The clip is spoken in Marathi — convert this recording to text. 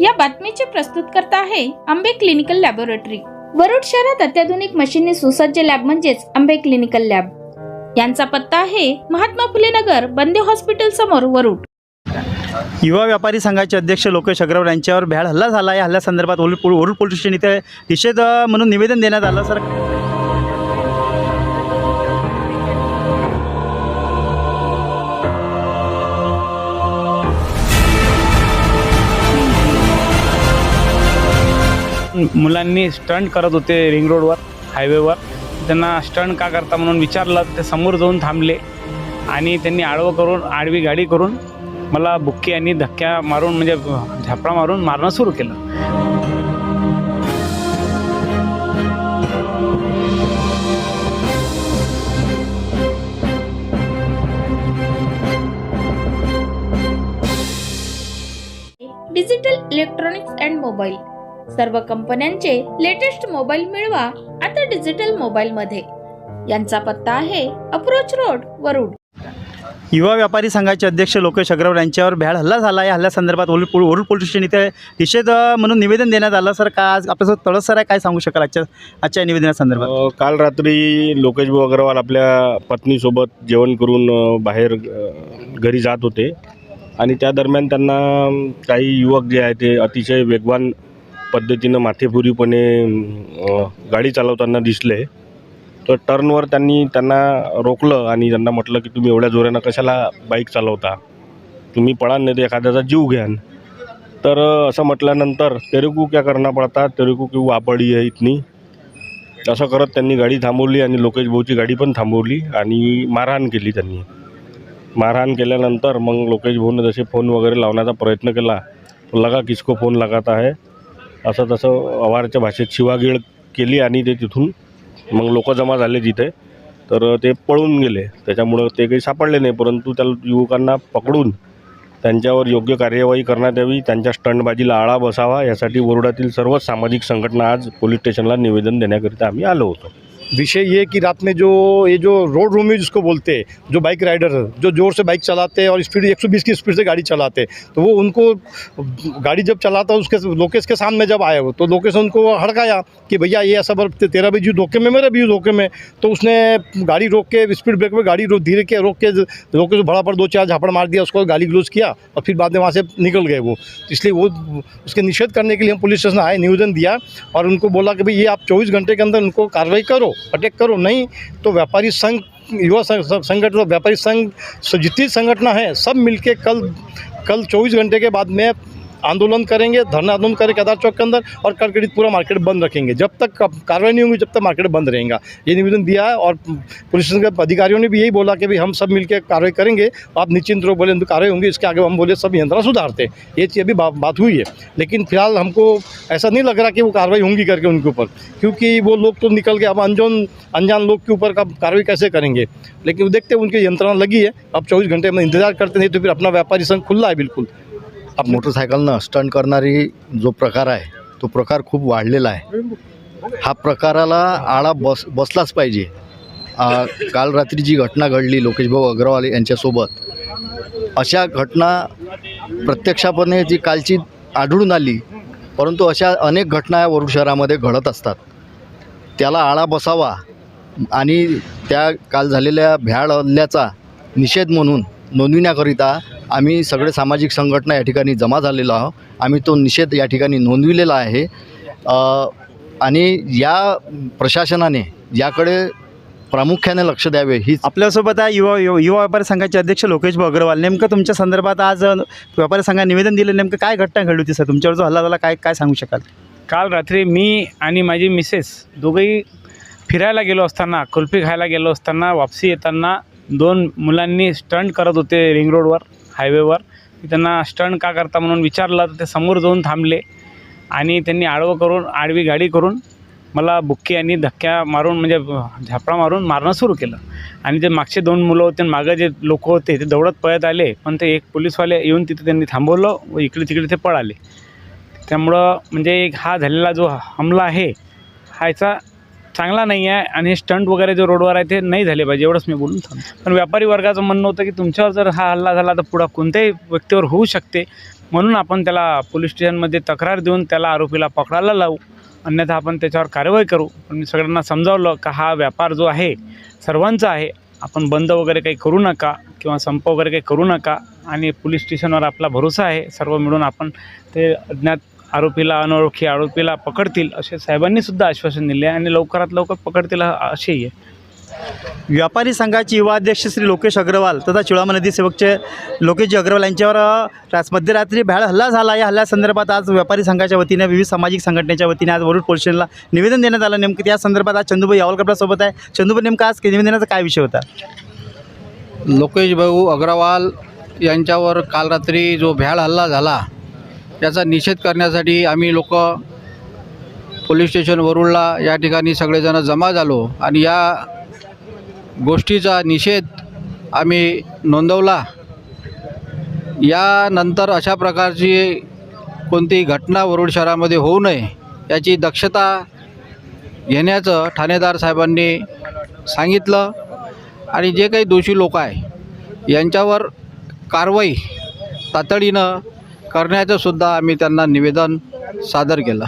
या बातमीचे प्रस्तुत करता आहे आंबे क्लिनिकल लॅबोरेटरी. वरुड शहरात अत्याधुनिक मशीनने सुसज्ज लॅब म्हणजेच आंबे क्लिनिकल लॅब. यांचा पत्ता आहे महात्मा फुले नगर बंदे हॉस्पिटल समोर वरुड. युवा व्यापारी संघाचे अध्यक्ष लोकेश अग्रवाल यांच्यावर भ्याड हल्ला झाला. या हल्ल्यासंदर्भात वरुड पोलीस स्टेशन इथे निषेध म्हणून निवेदन देण्यात आलं. सर मुलांनी स्टंट करत होते रिंग रोडवर हायवेवर त्यांना स्टंट का करता म्हणून विचारलं ते समोर जाऊन थांबले. आणि त्यांनी आडवं करून आडवी गाडी करून मला बुक्की आणि धक्क्या मारून म्हणजे झापडा मारून मारणं सुरू केलं. डिजिटल इलेक्ट्रॉनिक्स अँड मोबाईल सर्व कंपन्यांचे लेटेस्ट मोबाईल मिळवा आता डिजिटल मोबाईल मध्ये. यांचा पत्ता आहे अप्रोच रोड वरुड. युवा व्यापारी संघाचे अध्यक्ष लोकेश अग्रवाल यांच्यावर भ्याड हल्ला झाला. या हल्ल्यासंदर्भात ओल वरुड पोलीस स्टेशन इथे निषेध म्हणून निवेदन देण्यात आलं. सर का आज आपल्यासोबत तळस सर आहे? काय सांगू शकाल आजच्या आजच्या या निवेदनासंदर्भात? काल रात्री लोकेश भाऊ अग्रवाल आपल्या पत्नीसोबत जेवण करून बाहेर घरी जात होते. आणि त्या दरम्यान त्यांना काही युवक जे आहे ते अतिशय वेगवान पद्धतीनं माथेपुरीपणे गाडी चालवताना दिसले. तर टर्नवर त्यांनी त्यांना रोखलं आणि त्यांना म्हटलं की तुम्ही एवढ्या जोरानं कशाला बाईक चालवता? तुम्ही पळा नाही तर एखाद्याचा जीव घ्यान. तर असं म्हटल्यानंतर तेरेकू क्या करना पडता तेरेकू की वापडी आहे इथनी. असं करत त्यांनी गाडी थांबवली आणि लोकेश भाऊची गाडी पण थांबवली आणि मारहाण केली त्यांनी. मारहाण केल्यानंतर मग लोकेश भाऊने जसे फोन वगैरे लावण्याचा प्रयत्न केला लगा किसको फोन लगाता आहे असं तसं अवारच्या भाषेत शिवागीळ केली आणि ते तिथून मग लोक जमा झाले तिथे तर ते पळून गेले. त्याच्यामुळं ते काही सापडले नाही. परंतु त्या युवकांना पकडून त्यांच्यावर योग्य कार्यवाही करण्यात यावी. त्यांच्या स्टंटबाजीला आळा बसावा. यासाठी बोर्डातील सर्वच सामाजिक संघटना आज पोलीस स्टेशनला निवेदन देण्याकरिता आम्ही आलो होतो. विषय ये कि रात में जो ये जो रोड रोमियो जिसको बोलते हैं, जो बाइक राइडर जो ज़ोर से बाइक चलाते हैं और स्पीड 120 की स्पीड से गाड़ी चलाते हैं तो वो उनको, गाड़ी जब चलाता उसके लोकेश के सामने जब आए वो तो लोकेश उनको हड़काया कि भैया ये ऐसा बर तेरा भी जीव धोखे में, मेरा भी धोखे में। तो उसने गाड़ी रोक के स्पीड ब्रेक में गाड़ी धीरे के रोक के लोकेश भड़ा पर दो चार झापड़ मार दिया, उसको गाली ग्लोज किया और फिर बाद में वहाँ से निकल गए वो। तो इसलिए वो, उसके निषेध करने के लिए हम पुलिस स्टेशन आए, निवेदन दिया और उनको बोला कि भाई ये आप चौबीस घंटे के अंदर उनको कार्रवाई करो। अटैक करो नहीं तो व्यापारी संघ युवा संघ संगठन व्यापारी संघ जितनी संगठना है सब मिलके कल कल चौबीस घंटे के बाद में आंदोलन करेंगे, धरना आंदोलन करेंगे केदार चौक के अंदर और कड़कड़ी पूरा मार्केट बंद रखेंगे। जब तक कार्रवाई नहीं होगी, जब तक मार्केट बंद रहेगा। ये निवेदन दिया है और पुलिस के अधिकारियों ने भी यही बोला कि भाई हम सब मिलकर कार्रवाई करेंगे, आप निश्चिंत रूप बोले कार्रवाई होंगी, इसके आगे हम बोले सब यंत्रणा सुधारते ये चीज़ अभी बात हुई है। लेकिन फ़िलहाल हमको ऐसा नहीं लग रहा कि वो कार्रवाई होंगी करके उनके ऊपर, क्योंकि वो लोग तो निकल के अब अनजान अनजान लोग के ऊपर का कार्रवाई कैसे करेंगे? लेकिन देखते उनकी यंत्रणा लगी है। अब चौबीस घंटे में इंतज़ार करते नहीं तो फिर अपना व्यापारी संघ खुला है बिल्कुल। मोटरसायकलनं स्टंट करणारी जो प्रकार आहे तो प्रकार खूप वाढलेला आहे. हा प्रकाराला आळा बस बसलाच पाहिजे. काल रात्री जी घटना घडली लोकेशभाऊ अग्रवाल यांच्यासोबत अशा घटना प्रत्यक्षपणे जी कालची आढळून आली परंतु अशा अनेक घटना या वरुड शहरामध्ये घडत असतात. त्याला आळा बसावा आणि त्या काल झालेल्या भ्याड हल्ल्याचा निषेध म्हणून नोंदविण्याकरिता आम्ही सगळे सामाजिक संघटना या ठिकाणी जमा झालेलो आहोत. आम्ही तो निषेध या ठिकाणी नोंदविलेला आहे. आणि या प्रशासनाने याकडे प्रामुख्याने लक्ष द्यावे ही आपल्यासोबत आहे युवा युवा युवा व्यापारी संघाचे अध्यक्ष लोकेश भाऊ अग्रवाल नेमकं तुमच्या संदर्भात आज व्यापारी संघाने निवेदन दिलं. नेमकं काय घटना घडली होती सर? तुमच्यावर जो हल्ला झाला काय काय सांगू शकाल? काल रात्री मी आणि माझी मिसेस दोघंही फिरायला गेलो असताना कुल्फी खायला गेलो असताना वापसी येताना दोन मुलांनी स्टंट करत होते रिंग रोडवर. हायवेवर. त्यांना स्टंट का करता म्हणून विचारलं तर ते समोर जाऊन थांबले. आणि त्यांनी आडवं करून आडवी गाडी करून मला बुक्की आणि धक्क्या मारून म्हणजे झापडा मारून मारणं सुरू केलं. आणि जे मागचे दोन मुलं होते आणि मागं जे लोक होते ते दौडत पळत आले. पण ते एक पोलीसवाले येऊन तिथे त्यांनी थांबवलं व इकडे तिकडे ते पळाले. त्यामुळं म्हणजे एक हा झालेला जो हमला आहे हा याचा चांगला नाही आहे आणि स्टंट वगैरे जे रोडवर आहे ते नाही झाले पाहिजे एवढंच मी बोलून थांबतो पण व्यापारी वर्गाचं म्हणणं होतं की तुमच्यावर जर हा हल्ला झाला तर पुढं कोणत्याही व्यक्तीवर होऊ शकते. म्हणून आपण त्याला पोलीस स्टेशनमध्ये तक्रार देऊन त्याला आरोपीला पकडायला लावू. अन्यथा आपण त्याच्यावर कारवाई करू. पण मी सगळ्यांना समजावलं का हा व्यापार जो आहे सर्वांचा आहे. आपण बंद वगैरे काही करू नका किंवा संप वगैरे काही करू नका. आणि पोलीस स्टेशनवर आपला भरोसा आहे. सर्व मिळून आपण ते अज्ञात आरोपीला अनोळखी आरोपीला पकडतील असे साहेबांनी सुद्धा आश्वासन दिले आणि लवकरात लवकर पकडतील असेही आहे. व्यापारी संघाचे युवा अध्यक्ष श्री लोकेश अग्रवाल तथा चिळामा नदी सेवकचे लोकेशजी अग्रवाल यांच्यावर रात मध्यरात्री भ्याड हल्ला झाला. या हल्ल्यासंदर्भात आज व्यापारी संघाच्या वतीने विविध सामाजिक संघटनेच्या वतीने आज वरुड पोलीस स्टेशनला निवेदन देण्यात आलं. नेमकं त्या संदर्भात आज चंदूभाई यावलकर आपल्यासोबत आहे. चंदूभाई नेमका आज निवेदनाचा काय विषय होता? लोकेश भाऊ अग्रवाल यांच्यावर काल रात्री जो भ्याड हल्ला झाला याचा निषेध करण्यासाठी आम्ही लोक पोलीस स्टेशन वरुडला या ठिकाणी सगळेजण जमा झालो आणि या गोष्टीचा निषेध आम्ही नोंदवला. यानंतर अशा प्रकारची कोणतीही घटना वरुड शहरामध्ये होऊ नये याची दक्षता घेण्याचं ठाणेदार साहेबांनी सांगितलं आणि जे काही दोषी लोक आहे यांच्यावर कारवाई तातडीनं करण्याचं सुद्धा आम्ही त्यांना निवेदन सादर केलं.